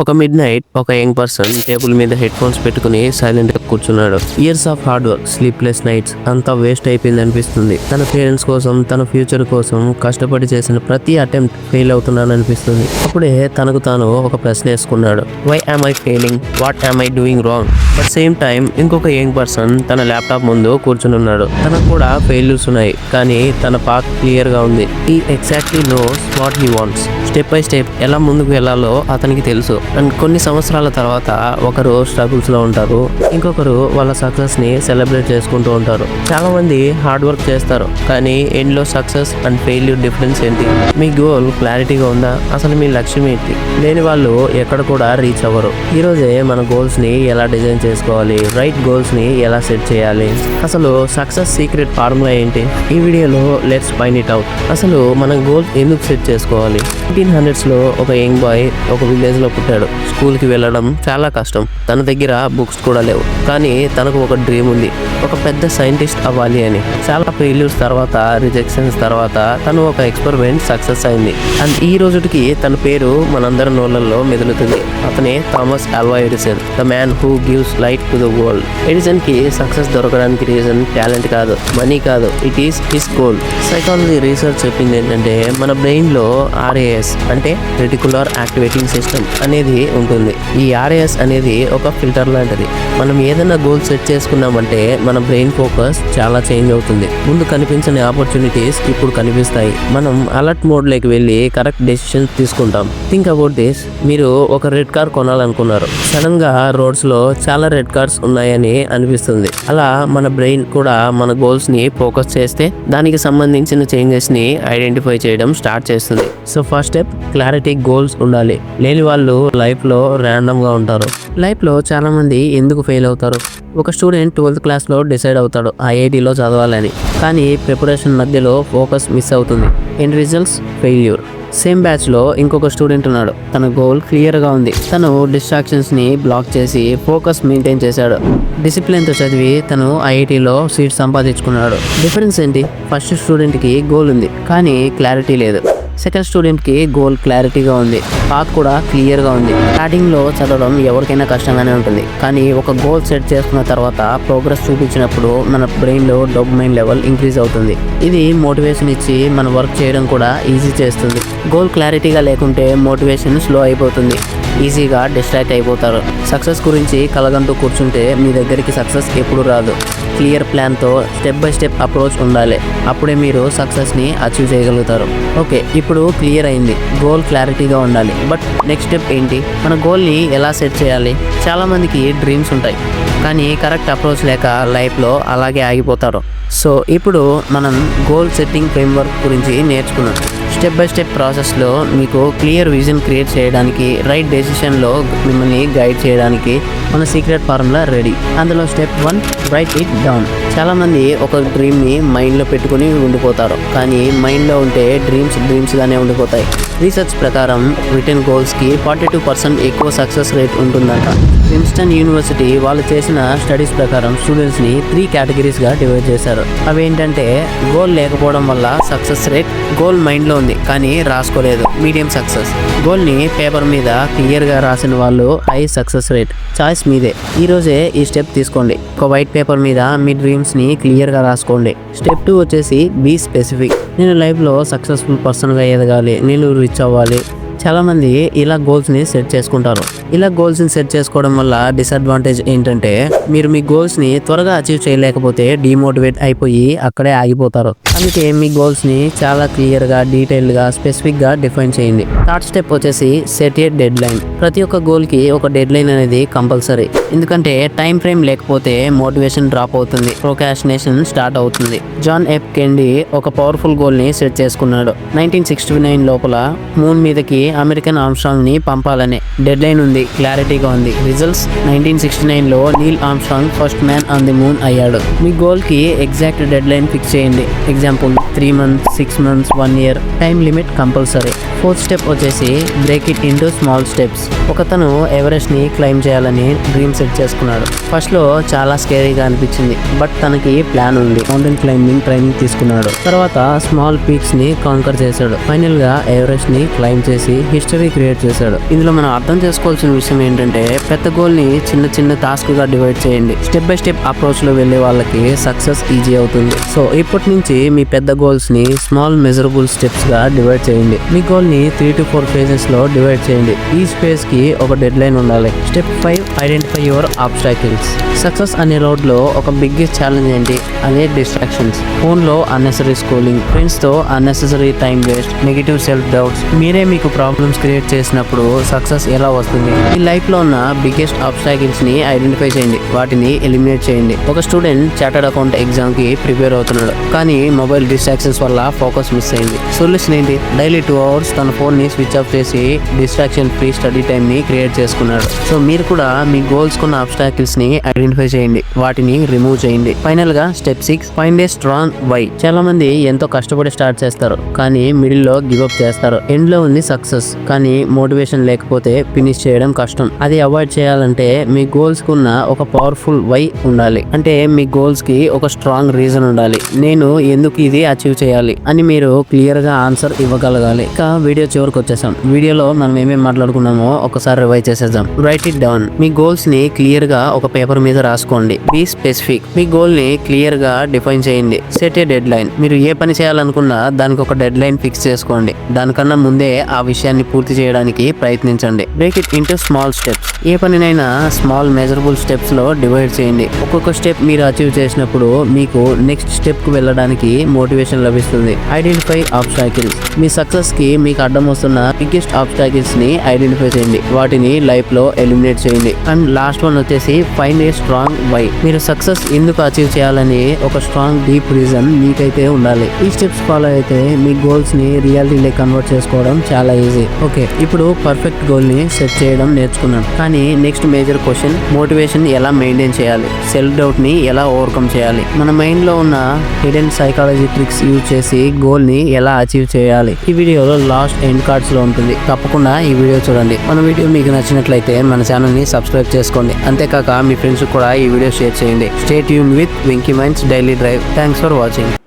ఒక midnight ఒక young person table మీద హెడ్ ఫోన్స్ పెట్టుకుని సైలెంట్ కూర్చున్నాడు. Years of hard work sleepless nights అంతా వేస్ట్ అయిపోయింది అనిపిస్తుంది తన పేరెంట్స్ కోసం తన ఫ్యూచర్ కోసం కష్టపడి చేసిన ప్రతి అటెంప్ట్ ఫెయిల్ అవుతున్నాను అనిపిస్తుంది అప్పుడే తనకు తాను ఒక ప్రశ్న వేసుకున్నాడు. Why am I failing what am I doing wrong but same time ఇంకొక యంగ్ పర్సన్ తన ల్యాప్టాప్ ముందు కూర్చుని ఉన్నాడు తనకు కూడా ఫెయిల్యూర్స్ ఉన్నాయి కానీ తన పాత్ క్లియర్గా ఉంది. ఈ exactly knows what he wants step by step ఎలా ముందుకు వెళ్ళాలో అతనికి తెలుసు. అండ్ కొన్ని సంవత్సరాల తర్వాత ఒకరు స్ట్రగుల్స్లో ఉంటారు. ఇంకొక ఇంకొకరు వాళ్ళ సక్సెస్ని సెలబ్రేట్ చేసుకుంటూ ఉంటారు. చాలా మంది హార్డ్ వర్క్ చేస్తారు కానీ ఎండ్లో సక్సెస్ అండ్ ఫెయిల్యూర్ డిఫరెన్స్ ఏంటి? మీ గోల్ క్లారిటీగా ఉందా? అసలు మీ లక్ష్యం ఏంటి? లేని వాళ్ళు ఎక్కడ కూడా రీచ్ అవ్వరు. ఈ రోజే మన గోల్స్ని ఎలా డిజైన్ చేసుకోవాలి? రైట్ గోల్స్ని ఎలా సెట్ చేయాలి? అసలు సక్సెస్ సీక్రెట్ ఫార్ములా ఏంటి? ఈ వీడియోలో లెట్స్ ఫైన్ ఇట్ అవుట్. అసలు మన గోల్ ఎందుకు సెట్ చేసుకోవాలి? ఎయిటీన్ హండ్రెడ్స్లో ఒక యంగ్ బాయ్ ఒక విలేజ్లో పుట్టాడు. స్కూల్కి వెళ్ళడం చాలా కష్టం. తన దగ్గర బుక్స్ కూడా లేవు. కానీ తనకు ఒక డ్రీమ్ ఉంది. ఒక పెద్ద సైంటిస్ట్ అవ్వాలి అని. చాలా ఫెయిల్యూర్స్ తర్వాత రిజెక్షన్స్ తర్వాత తను ఒక ఎక్స్పెరిమెంట్ సక్సెస్ అయింది. అండ్ ఈ రోజుకి తన పేరు మనందరి నోళ్ళల్లో మెదులుతుంది. అతనే Thomas Alva Edison the man who gives light to the world ఎడిసన్కి success దొరకడానికి రీజన్ టాలెంట్ కాదు మనీ కాదు. It is his goal psychology research చెప్పింది ఏంటంటే మన బ్రెయిన్లో ఆర్ఏఎస్ అంటే రెటికులర్ యాక్టివేటింగ్ సిస్టమ్ అనేది ఉంటుంది. ఈ ఆర్ఏఎస్ అనేది ఒక ఫిల్టర్ లాంటిది. మనం ఏదైనా గోల్ సెట్ చేసుకున్నామంటే మన బ్రెయిన్ ఫోకస్ చాలా చేంజ్ అవుతుంది. ముందు కనిపించని ఆపర్చునిటీస్ ఇప్పుడు కనిపిస్తాయి. మనం అలర్ట్ మోడ్లోకి వెళ్ళి కరెక్ట్ డెసిషన్స్ తీసుకుంటాం. థింక్ అబౌట్ దిస్ మీరు ఒక రెడ్ కార్ కొనాలనుకున్నారు. సడన్గా రోడ్స్లో చాలా రెడ్ కార్స్ ఉన్నాయని అనిపిస్తుంది. అలా మన బ్రెయిన్ కూడా మన గోల్స్ని ఫోకస్ చేస్తే దానికి సంబంధించిన చేంజెస్ని ఐడెంటిఫై చేయడం స్టార్ట్ చేస్తుంది. So first step clarity goals ఉండాలి. లేని వాళ్ళు లైఫ్లో ర్యాండమ్గా ఉంటారు. లైఫ్లో చాలా మంది ఎందుకు ఫెయిల్ అవుతారు? ఒక స్టూడెంట్ ట్వెల్త్ క్లాస్లో డిసైడ్ అవుతాడు ఐఐటిలో చదవాలని. కానీ ప్రిపరేషన్ మధ్యలో ఫోకస్ మిస్ అవుతుంది. ఇన్ రిజల్ట్స్ ఫెయిల్యూర్ సేమ్ బ్యాచ్లో ఇంకొక స్టూడెంట్ ఉన్నాడు. తన గోల్ క్లియర్గా ఉంది. తను డిస్ట్రాక్షన్స్ని బ్లాక్ చేసి ఫోకస్ మెయింటైన్ చేశాడు. డిసిప్లిన్తో చదివి తను ఐఐటిలో సీట్ సంపాదించుకున్నాడు. డిఫరెన్స్ ఏంటి? ఫస్ట్ స్టూడెంట్కి గోల్ ఉంది. కానీ క్లారిటీ లేదు. సెకండ్ స్టూడెంట్కి గోల్ క్లారిటీగా ఉంది. పాత్ కూడా క్లియర్గా ఉంది. స్టార్టింగ్లో చదవడం ఎవరికైనా కష్టంగానే ఉంటుంది. కానీ ఒక గోల్ సెట్ చేసుకున్న తర్వాత ప్రోగ్రెస్ చూపించినప్పుడు మన బ్రెయిన్లో డోపమైన్ లెవెల్ ఇంక్రీజ్ అవుతుంది. ఇది మోటివేషన్ ఇచ్చి మన వర్క్ చేయడం కూడా ఈజీ చేస్తుంది. గోల్ క్లారిటీగా లేకుంటే మోటివేషన్ స్లో అయిపోతుంది. ఈజీగా డిస్ట్రాక్ట్ అయిపోతారు. సక్సెస్ గురించి కలగంటూ కూర్చుంటే మీ దగ్గరికి సక్సెస్ ఎప్పుడు రాదు. క్లియర్ ప్లాన్తో స్టెప్ బై స్టెప్ అప్రోచ్ ఉండాలి. అప్పుడే మీరు సక్సెస్ని అచీవ్ చేయగలుగుతారు. ఓకే ఇప్పుడు ఇప్పుడు క్లియర్ అయింది. గోల్ క్లారిటీగా ఉండాలి. బట్ నెక్స్ట్ స్టెప్ ఏంటి? మన గోల్ని ఎలా సెట్ చేయాలి? చాలామందికి డ్రీమ్స్ ఉంటాయి. కానీ కరెక్ట్ అప్రోచ్ లేక లైఫ్లో అలాగే ఆగిపోతారు. సో ఇప్పుడు మనం గోల్ సెట్టింగ్ ఫ్రేమ్వర్క్ గురించి నేర్చుకున్నాం స్టెప్ బై స్టెప్ ప్రాసెస్లో మీకు క్లియర్ విజన్ క్రియేట్ చేయడానికి రైట్ డెసిషన్లో మిమ్మల్ని గైడ్ చేయడానికి మన సీక్రెట్ ఫార్ములా రెడీ అందులో step one write it down చాలామంది ఒక డ్రీమ్ని మైండ్లో పెట్టుకుని ఉండిపోతారు. కానీ మైండ్లో ఉంటే డ్రీమ్స్ డ్రీమ్స్గానే ఉండిపోతాయి. రీసెర్చ్ ప్రకారం రిటర్న్ గోల్స్కి ఫార్టీ టూ పర్సెంట్ ఎక్కువ సక్సెస్ రేట్ ఉంటుందంట. ప్రిన్స్టన్ యూనివర్సిటీ వాళ్ళు చేసిన స్టడీస్ ప్రకారం స్టూడెంట్స్ని త్రీ కేటగిరీస్గా డివైడ్ చేశారు. అవి ఏంటంటే గోల్ లేకపోవడం వల్ల సక్సెస్ రేట్ గోల్ మైండ్లో ఉంది కానీ రాసుకోలేదు. Medium success. గోల్ని పేపర్ మీద క్లియర్గా రాసిన వాళ్ళు హై సక్సెస్ రేట్. చాయిస్ మీదే. ఈరోజే ఈ స్టెప్ తీసుకోండి. ఒక వైట్ పేపర్ మీద మీ డ్రీమ్స్ని క్లియర్గా రాసుకోండి. స్టెప్ టూ వచ్చేసి బీ స్పెసిఫిక్. నేను లైఫ్లో సక్సెస్ఫుల్ పర్సన్గా ఎదగాలి నేను రిచ్ అవ్వాలి. చాలామంది ఇలా గోల్స్ని సెట్ చేసుకుంటారు. ఇలా గోల్స్ని సెట్ చేసుకోవడం వల్ల డిసడ్వాంటేజ్ ఏంటంటే మీరు మీ గోల్స్ని త్వరగా అచీవ్ చేయలేకపోతే డిమోటివేట్ అయిపోయి అక్కడే ఆగిపోతారు. అందుకే మీ గోల్స్ని చాలా క్లియర్గా డీటెయిల్గా స్పెసిఫిక్గా డిఫైన్ చేయండి. థర్డ్ స్టెప్ వచ్చేసి సెట్ ఏ డెడ్ లైన్ ప్రతి ఒక్క గోల్కి ఒక డెడ్ లైన్ అనేది కంపల్సరీ ఎందుకంటే టైం ఫ్రేమ్ లేకపోతే మోటివేషన్ డ్రాప్ అవుతుంది. ప్రొకాషినేషన్ స్టార్ట్ అవుతుంది. జాన్ ఎఫ్ కెండి ఒక పవర్ఫుల్ గోల్ని సెట్ చేసుకున్నాడు. నైన్టీన్ సిక్స్టీ నైన్ లోపల మూన్ మీదకి అమెరికన్ ఆమ్స్ట్రాంగ్ని పంపాలని డెడ్ లైన్ ఉంది. క్లారిటీగా ఉంది. రిజల్ట్స్ నైన్టీన్ సిక్స్టీ నైన్లో Neil Armstrong first man on the moon అయ్యాడు. మీ గోల్కి ఎగ్జాక్ట్ డెడ్ లైన్ ఫిక్స్ చేయండి. Example three months six months one year time limit compulsory. Fourth step వచ్చేసి break it into small steps. ఒకతను ఎవరెస్ట్ని climb చేయాలని dream set చేసుకున్నాడు. ఫస్ట్లో చాలా స్కేరీగా అనిపించింది బట్ తనకి ప్లాన్ ఉంది. మౌంటైన్ క్లైంబింగ్ ట్రైనింగ్ తీసుకున్నాడు. తర్వాత స్మాల్ పీక్స్ని కాంకర్ చేశాడు. ఫైనల్గా ఎవరెస్ట్ని క్లైమ్ చేసి హిస్టరీ క్రియేట్ చేశాడు. ఇందులో మనం అర్థం చేసుకోవాల్సిన విషయం ఏంటంటే పెద్ద గోల్ని చిన్న చిన్న టాస్క్గా డివైడ్ చేయండి. స్టెప్ బై స్టెప్ అప్రోచ్లో వెళ్ళే వాళ్ళకి సక్సెస్ ఈజీ అవుతుంది. సో ఇప్పటి నుంచి మీ పెద్ద గోల్స్ని స్మాల్ మెజరబుల్ స్టెప్స్గా డివైడ్ చేయండి. మీ గోల్ ని త్రీ టు ఫోర్ ఫేజెస్లో డివైడ్ చేయండి. ఈ స్పేస్కి ఒక డెడ్ లైన్ ఉండాలి. Step five identify your obstacles success అనే రోడ్లో ఒక బిగ్గెస్ట్ ఛాలెంజ్ ఏంటి? అనే డిస్ట్రాక్షన్స్ ఫోన్లో అన్నెసరీ స్కూలింగ్ ఫ్రెండ్స్తో unnecessary time waste negative self doubts మీరే మీకు ప్రాబ్లమ్స్ క్రియేట్ చేసినప్పుడు సక్సెస్ ఎలా వస్తుంది? ఈ లైఫ్లో ఉన్న బిగ్గెస్ట్ ఆబ్స్టాకిల్స్ని ఐడెంటిఫై చేయండి. వాటిని ఎలిమినేట్ చేయండి. ఒక స్టూడెంట్ చార్టర్డ్ అకౌంట్ ఎగ్జామ్కి ప్రిపేర్ అవుతున్నాడు. కానీ మొబైల్ డిస్ట్రాక్షన్స్ వల్ల ఫోకస్ మిస్ అయింది. సొల్యూషన్ ఏంటి? డైలీ టూ అవర్స్ తన ఫోన్ని స్విచ్ ఆఫ్ చేసి డిస్ట్రాక్షన్ ఫ్రీ స్టడీ టైంని క్రియేట్ చేసుకున్నాడు. సో మీరు కూడా మీ గోల్స్ కున్న ఆబ్స్టాకిల్స్ని ఐడెంటిఫై చేయండి. వాటిని రిమూవ్ చేయండి. ఫైనల్గా step six find a strong why చాలా మంది ఎంతో కష్టపడి స్టార్ట్ చేస్తారు కానీ మిడిల్లో చేస్తారు. ఎండ్లో ఉంది సక్సెస్ కానీ మోటివేషన్ లేకపోతే ఫినిష్ చేయడం కష్టం. అది అవాయిడ్ చేయాలంటే మీ గోల్స్ కున్న ఒక పవర్ఫుల్ వై ఉండాలి. అంటే మీ గోల్స్కి ఒక స్ట్రాంగ్ రీజన్ ఉండాలి. నేను ఎందుకు ఇది అచీవ్ చేయాలి అని మీరు క్లియర్గా ఆన్సర్ ఇవ్వగలగాలి. ఇక వీడియో చివరికి వచ్చేసాం. వీడియోలో మనం ఏమేమి మాట్లాడుకున్నామో ఒకసారి రివైజ్ చేసేద్దాం. రైట్ ఇట్ డౌన్ మీ గోల్స్ని క్లియర్గా ఒక పేపర్ మీద రాసుకోండి. బీ స్పెసిఫిక్ మీ గోల్ని క్లియర్గా డిఫైన్ చేయండి. సెట్ ఏ డెడ్ లైన్ మీరు ఏ పని చేయాలనుకున్నా దానికి ఒక డెడ్ లైన్ ఫిక్స్ చేసుకోండి. దానికన్నా ముందే ఆ విషయాన్ని పూర్తి చేయడానికి ప్రయత్నించండి. Break it into small steps ఏ పనినైనా స్మాల్ మెజరబుల్ స్టెప్స్లో డివైడ్ చేయండి. ఒక్కొక్క స్టెప్ మీరు అచీవ్ చేసినప్పుడు మీకు నెక్స్ట్ స్టెప్కు వెళ్ళడానికి మోటివేషన్ లభిస్తుంది. ఐడెంటిఫై ఆబ్స్టాకిల్స్ మీ సక్సెస్కి మీకు అడ్డం వస్తున్న బిగ్గెస్ట్ ఆబ్స్టాకిల్స్ని ఐడెంటిఫై చేయండి. వాటిని లైఫ్లో ఎలిమినేట్ చేయండి. అండ్ లాస్ట్ వన్ వచ్చేసి ఫైండ్ ఏ స్ట్రాంగ్ వై మీరు సక్సెస్ ఎందుకు అచీవ్ చేయాలని ఒక స్ట్రాంగ్ డీప్ రీజన్ మీకైతే ఉండాలి. ఈ స్టెప్స్ ఫాలో అయితే మీ గోల్స్ని రియాలిటీలో కన్వర్ట్ చేసుకోవడం చాలా ఈజీ ఓకే ఇప్పుడు పర్ఫెక్ట్ గోల్ని సెట్ చేయడం నేర్చుకున్నాను కానీ నెక్స్ట్ మేజర్ క్వశ్చన్ మోటివేషన్ ఎలా మెయింటైన్ చేయాలి? సెల్ఫ్ డౌట్ని ఎలా ఓవర్కమ్ చేయాలి? మన మైండ్లో ఉన్న హిడెన్ సైకాలజీ ట్రిక్స్ యూజ్ చేసి గోల్ని ఎలా అచీవ్ చేయాలి? ఈ వీడియోలో లాస్ట్ ఎండ్ కార్డ్స్లో ఉంటుంది. తప్పకుండా ఈ వీడియో చూడండి. మన వీడియో మీకు నచ్చినట్లయితే మన ఛానల్ని సబ్స్క్రైబ్ చేసుకోండి. అంతేకాక మీ ఫ్రెండ్స్ కూడా ఈ వీడియో షేర్ చేయండి. Stay Yoon with Venky Minds Daily Drive thanks for watching